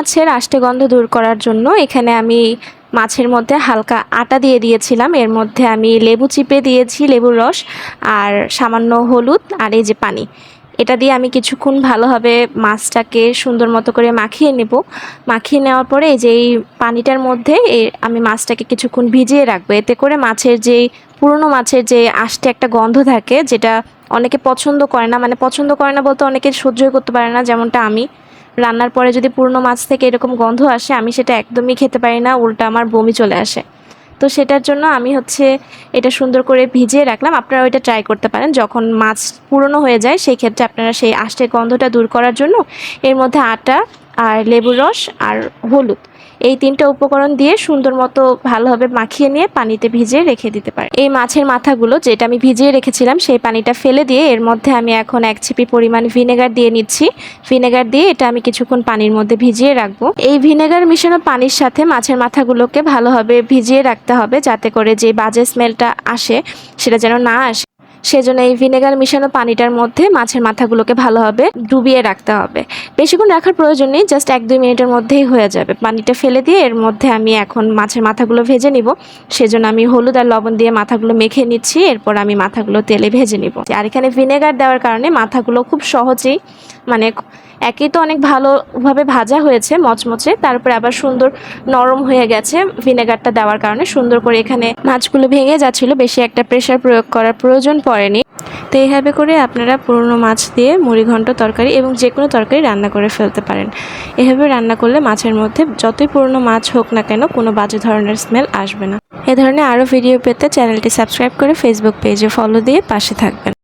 মাছের আষ্টে গন্ধ দূর করার জন্য এখানে আমি মাছের মধ্যে হালকা আটা দিয়ে দিয়েছিলাম। এর মধ্যে আমি লেবু চিপে দিয়েছি, লেবুর রস আর সামান্য হলুদ আর এই যে পানি। এটা দিয়ে আমি কিছুক্ষণ ভালোভাবে মাছটাকে সুন্দর মতো করে মাখিয়ে নেব। মাখিয়ে নেওয়ার পরে এই যে এই পানিটার মধ্যে আমি মাছটাকে কিছুক্ষণ ভিজিয়ে রাখব। এতে করে মাছের যেই পুরনো মাছের যে আষ্টে একটা গন্ধ থাকে, যেটা অনেকে পছন্দ করে না মানে পছন্দ করে না বলতে অনেকে সহ্যই করতে পারে না, যেমনটা আমি। রান্নার পরে যদি পুরনো মাছ থেকে এরকম গন্ধ আসে, আমি সেটা একদমই খেতে পারি না, উল্টা আমার বমি চলে আসে। তো সেটার জন্য আমি হচ্ছে এটা সুন্দর করে ভিজিয়ে রাখলাম। আপনারা ওইটা ট্রাই করতে পারেন। যখন মাছ পুরনো হয়ে যায়, সেই ক্ষেত্রে আপনারা সেই আষ্টের গন্ধটা দূর করার জন্য এর মধ্যে আটা আর লেবুর রস আর হলুদ। এই তিনটা উপকরণ দিয়ে সুন্দর মতো ভালোভাবে মাখিয়ে নিয়ে পানিতে ভিজিয়ে রেখে দিতে পারে। এই মাছের মাথাগুলো যেটা আমি ভিজিয়ে রেখেছিলাম, সেই পানিটা ফেলে দিয়ে এর মধ্যে আমি এখন এক ছিপি পরিমাণ ভিনেগার দিয়ে নিচ্ছি। ভিনেগার দিয়ে এটা আমি কিছুক্ষণ পানির মধ্যে ভিজিয়ে রাখব। এই ভিনেগার মিশানো পানির সাথে মাছের মাথাগুলোকে ভালোভাবে ভিজিয়ে রাখতে হবে, যাতে করে যে বাজে স্মেলটা আসে, সেটা যেন না আসে। সেজন্য এই ভিনেগার মিশানো পানিটার মধ্যে মাছের মাথাগুলোকে ভালোভাবে ডুবিয়ে রাখতে হবে। বেশিক্ষণ রাখার প্রয়োজন নেই জাস্ট এক দুই মিনিটের মধ্যেই হয়ে যাবে। পানিটা ফেলে দিয়ে এর মধ্যে আমি এখন মাছের মাথাগুলো ভেজে নিব। সেজন্য আমি হলুদ আর লবণ দিয়ে মাথাগুলো মেখে নিচ্ছি, এরপর আমি মাথাগুলো তেলে ভেজে নিব। আর এখানে ভিনেগার দেওয়ার কারণে মাথাগুলো খুব সহজেই মানে একই তো অনেক ভালোভাবে ভাজা হয়েছে মচমচে, তারপরে আবার সুন্দর নরম হয়ে গেছে ভিনেগারটা দেওয়ার কারণে। সুন্দর করে এখানে মাছগুলো ভেঙে যাচ্ছিল, বেশি একটা প্রেশার প্রয়োগ করার প্রয়োজন পড়েনি। তো এইভাবে করে আপনারা পুরনো মাছ দিয়ে মুড়িঘণ্ট তরকারি এবং যে কোনো তরকারি রান্না করে ফেলতে পারেন। এভাবে রান্না করলে মাছের মধ্যে যতই পুরনো মাছ হোক না কেন কোনো বাজে ধরনের স্মেল আসবে না। এ ধরনের আরও ভিডিও পেতে চ্যানেলটি সাবস্ক্রাইব করে ফেসবুক পেজে ফলো দিয়ে পাশে থাকবেন।